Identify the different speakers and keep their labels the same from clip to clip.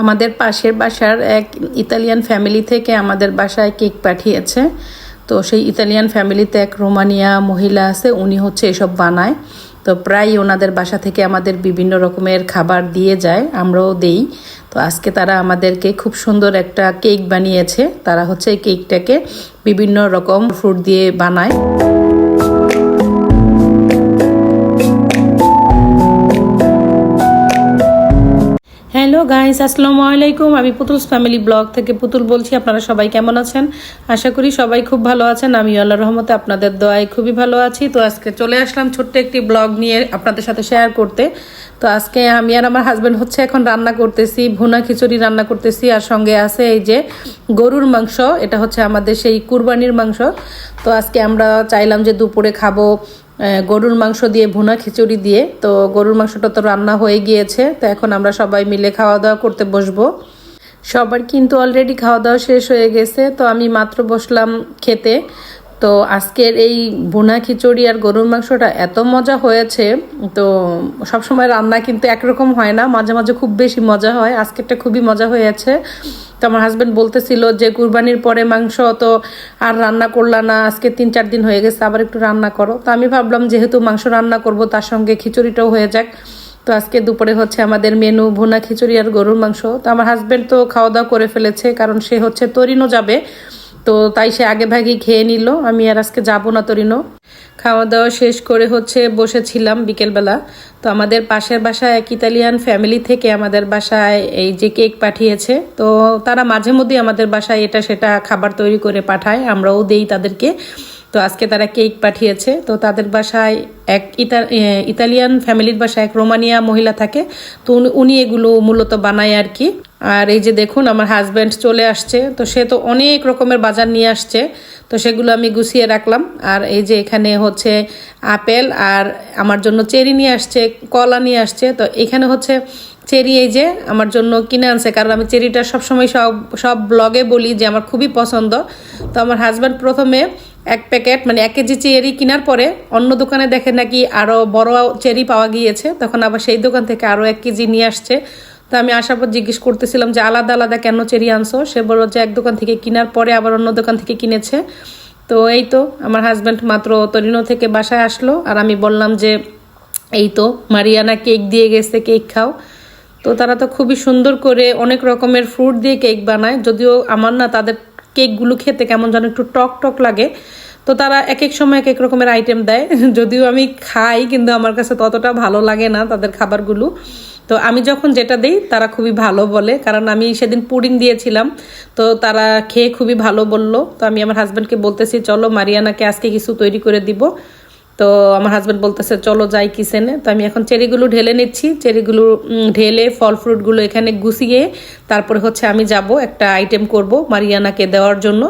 Speaker 1: আমাদের পাশের বাসার এক ইতালিয়ান ফ্যামিলি থেকে আমাদের বাসায় কেক পাঠিয়েছে। তো সেই ইতালিয়ান ফ্যামিলিতে এক রোমানিয়া মহিলা আছে, উনি হচ্ছে এসব বানায়। তো প্রায় ওনাদের বাসা থেকে আমাদের বিভিন্ন রকমের খাবার দিয়ে যায়, আমরাও দেই। তো আজকে তারা আমাদেরকে খুব সুন্দর একটা কেক বানিয়েছে। তারা হচ্ছে এই কেকটাকে বিভিন্ন রকম ফ্রুট দিয়ে বানায়। হ্যালো গাইস, আসসালামু আলাইকুম। আমি পুতুলস ফ্যামিলি ব্লগ থেকে পুতুল বলছি, আপনারা সবাই কেমন আছেন? আশা করি সবাই খুব ভালো আছেন। আমি আল্লাহ রহমতে আপনাদের দোয়ায় খুবই ভালো আছি। তো আজকে চলে আসলাম ছোট্ট একটি ব্লগ নিয়ে আপনাদের সাথে শেয়ার করতে। তো আজকে আমি আর আমার হাজব্যান্ড হচ্ছে এখন রান্না করতেছি, ভুনা খিচুড়ি রান্না করতেছি। আর সঙ্গে আছে এই যে গরুর মাংস, এটা হচ্ছে আমাদের সেই কুরবানির মাংস। তো আজকে আমরা চাইলাম যে দুপুরে খাব গরুর মাংস দিয়ে ভুনা খিচুড়ি দিয়ে। তো গরুর মাংসটা তো রান্না হয়ে গিয়েছে, তো এখন আমরা সবাই মিলে খাওয়া দাওয়া করতে বসবো। সবার কিন্তু অলরেডি খাওয়া দাওয়া শেষ হয়ে গেছে, তো আমি মাত্র বসলাম খেতে। তো আজকের এই ভুনা খিচুড়ি আর গরুর মাংসটা এত মজা হয়েছে, তো সবসময় রান্না কিন্তু একরকম হয় না, মাঝে মাঝে খুব বেশি মজা হয়। আজকেরটা খুবই মজা হয়েছে। তো আমার হাজব্যান্ড বলতেছিল যে কুরবানির পরে মাংস তো আর রান্না করলা না, আজকে তিন চার দিন হয়ে গেছে, আবার একটু রান্না করো। তো আমি ভাবলাম যেহেতু মাংস রান্না করব, তার সঙ্গে খিচুড়িটাও হয়ে যাক। তো আজকে দুপুরে হচ্ছে আমাদের মেনু ভুনা খিচুড়ি আর গরুর মাংস। তো আমার হাজব্যান্ড তো খাওয়া দাওয়া করে ফেলেছে, কারণ সে হচ্ছে তরিনও যাবে। তো তাই সে আগে ভাগেই খেয়ে নিল, আমি আর আজকে যাব না তরিনো খাওয়া দাওয়া শেষ করে হচ্ছে বসেছিলাম বিকেলবেলা। তো আমাদের পাশের বাসায় এক ইতালিয়ান ফ্যামিলি থেকে আমাদের বাসায় এই যে কেক পাঠিয়েছে। তো তারা মাঝে মধ্যেই আমাদের বাসায় এটা সেটা খাবার তৈরি করে পাঠায়। আমরাও দেই তাদেরকে। তো আজকে তারা কেক পাঠিয়েছে। তো তাদের বাসায় এক ইতা- ইতালিয়ান ফ্যামিলির বাসায় এক রোমানিয়া মহিলা থাকে। তো উনি এগুলো মূলত বানায় আর কি। আর এই যে দেখুন, আমার হাজব্যান্ড চলে আসছে। তো সে তো অনেক রকমের বাজার নিয়ে আসছে। তো সেগুলো আমি গুছিয়ে রাখলাম। আর এই যে এখানে হচ্ছে আপেল আর আমার জন্য চেরি নিয়ে আসছে, কলা নিয়ে আসছে। তো এখানে হচ্ছে চেরি এই যে আমার জন্য কিনে আনছে। কারণ আমি চেরিটা সবসময় সব সব ব্লগে বলি যে আমার খুবই পছন্দ। তো আমার হাজব্যান্ড প্রথমে এক প্যাকেট মানে এক কেজি চেরি কেনার পরে অন্য দোকানে দেখে নাকি আরও বড় চেরি পাওয়া গিয়েছে, তখন আবার সেই দোকান থেকে আরও এক কেজি নিয়ে আসছে। তো আমি আসার পর জিজ্ঞেস করতেছিলাম যে আলাদা আলাদা কেন চেরি আনছো? সে বলল যে এক দোকান থেকে কেনার পরে আবার অন্য দোকান থেকে কিনেছে। তো এই তো, আমার হাজব্যান্ড মাত্র তরিনো থেকে বাসায় আসলো, আর আমি বললাম যে এই তো, মারিয়ানা কেক দিয়ে গেছে, কেক খাও। তো তারা তো খুবই সুন্দর করে অনেক রকমের ফ্রুট দিয়ে কেক বানায়, যদিও আমার না তাদের কেকগুলো খেতে কেমন যেন একটু টক টক লাগে। তো তারা এক এক সময় এক এক রকমের আইটেম দেয়। যদিও আমি খাই, কিন্তু আমার কাছে ততটা ভালো লাগে না তাদের খাবারগুলো। তো আমি যখন যেটা দিই, তারা খুবই ভালো বলে। কারণ আমি সেদিন পুডিং দিয়েছিলাম, তো তারা খেয়ে খুবই ভালো বলল। তো আমি আমার হাজব্যান্ডকে বলতেছি, চলো মারিয়ানাকে আজকে কিছু তৈরি করে দিব। তো আমার হাজব্যান্ড বলতেছে, চলো যাই কিচেনে তো আমি এখন চেরিগুলো ঢেলে নিচ্ছি। চেরিগুলো ঢেলে ফল ফ্রুটগুলো এখানে গুছিয়ে তারপরে হচ্ছে আমি যাব, একটা আইটেম করব মারিয়ানাকে দেওয়ার জন্য।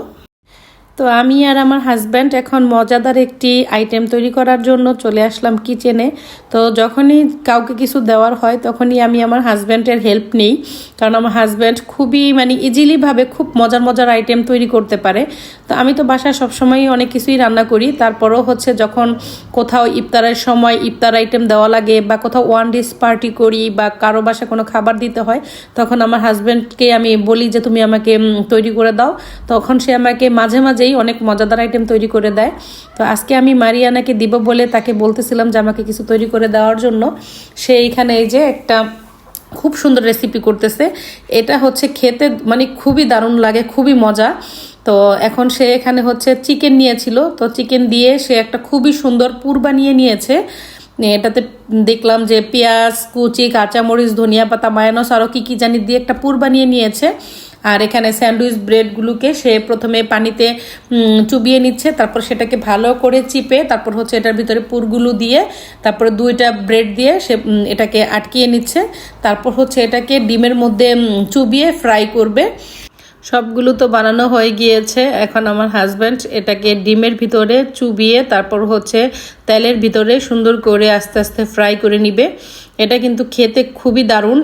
Speaker 1: তো আমি আর আমার হাজব্যান্ড এখন মজাদার একটি আইটেম তৈরি করার জন্য চলে আসলাম কিচেনে তো যখনই কাউকে কিছু দেওয়ার হয়, তখনই আমি আমার হাজব্যান্ডের হেল্প নিই। কারণ আমার হাজব্যান্ড খুবই মানে ইজিলিভাবে খুব মজার মজার আইটেম তৈরি করতে পারে। তো আমি তো বাসায় সবসময়ই অনেক কিছুই রান্না করি। তারপরও হচ্ছে যখন কোথাও ইফতারের সময় ইফতার আইটেম দেওয়া লাগে বা কোথাও ওয়ান ডিস পার্টি করি বা কারও বাসায় কোনো খাবার দিতে হয়, তখন আমার হাজব্যান্ডকে আমি বলি যে, তুমি আমাকে তৈরি করে দাও। তখন সে আমাকে মাঝে মাঝেই অনেক মজাদার আইটেম তৈরি করে দেয়। তো আজকে আমি মারিয়ানাকে দিব বলে তাকে বলতেছিলাম যে আমাকে কিছু তৈরি করে দেওয়ার জন্য। সে এইখানে এই যে একটা খুব সুন্দর রেসিপি করতেছে। এটা হচ্ছে খেতে মানে খুবই দারুণ লাগে, খুবই মজা। তো এখন সে এখানে হচ্ছে চিকেন নিয়েছিল। তো চিকেন দিয়ে সে একটা খুবই সুন্দর পুর বানিয়ে নিয়েছে। এটাতে দেখলাম যে পেঁয়াজ, কুচি, কাঁচামরিচ, ধনিয়া পাতা, মায়ানস আরও কী কী জানি দিয়ে একটা পুর বানিয়ে নিয়েছে। আর এখানে স্যান্ডউইচ ব্রেডগুলোকে সে প্রথমে পানিতে চুবিয়ে নিচ্ছে, তারপর সেটাকে ভালো করে চিপে, তারপর হচ্ছে এটার ভিতরে পুরগুলো দিয়ে, তারপর দুইটা ব্রেড দিয়ে সে এটাকে আটকিয়ে নিচ্ছে, তারপর হচ্ছে এটাকে ডিমের মধ্যে চুবিয়ে ফ্রাই করবে। সবগুলো তো বানানো হয়ে গিয়েছে, এখন আমার হাজব্যান্ড এটাকে ডিমের ভিতরে চুবিয়ে, তারপর হচ্ছে তেলের ভিতরে সুন্দর করে আস্তে আস্তে ফ্রাই করে নিবে। এটা কিন্তু খেতে খুবই দারুণ।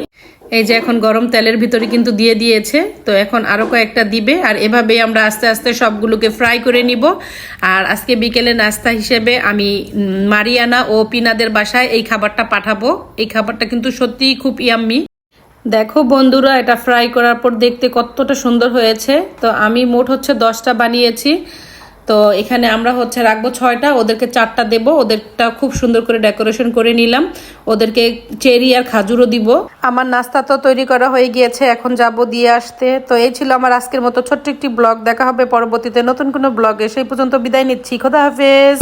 Speaker 1: এই যে এখন গরম তেলের ভিতরে কিন্তু দিয়ে দিয়েছে, তো এখন আরও কয়েকটা দিবে, আর এভাবেই আমরা আস্তে আস্তে সবগুলোকে ফ্রাই করে নিব। আর আজকে বিকেলে নাস্তা হিসেবে আমি মারিয়ানা ও পিনাদের বাসায় এই খাবারটা পাঠাবো। এই খাবারটা কিন্তু সত্যিই খুব ইয়াম্মি। দেখো বন্ধুরা, এটা ফ্রাই করার পর দেখতে কতটা সুন্দর হয়েছে। তো আমি মোট হচ্ছে দশটা বানিয়েছি। তো এখানে আমরা হচ্ছে রাখব ছয়টা, ওদেরকে চারটা দেব, ওদেরটা খুব সুন্দর করে ডেকোরেশন করে নিলাম। ওদেরকে চেরি আর খাজুরও দিব। আমার নাস্তা তো তৈরি করা হয়ে গিয়েছে, এখন যাব দিয়ে আসতে। তো এই ছিল আমার আজকের মতো ছোট্ট একটি ব্লগ। দেখা হবে পরবর্তীতে নতুন কোনো ব্লগে। সেই পর্যন্ত বিদায় নিচ্ছি। খোদা হাফেজ।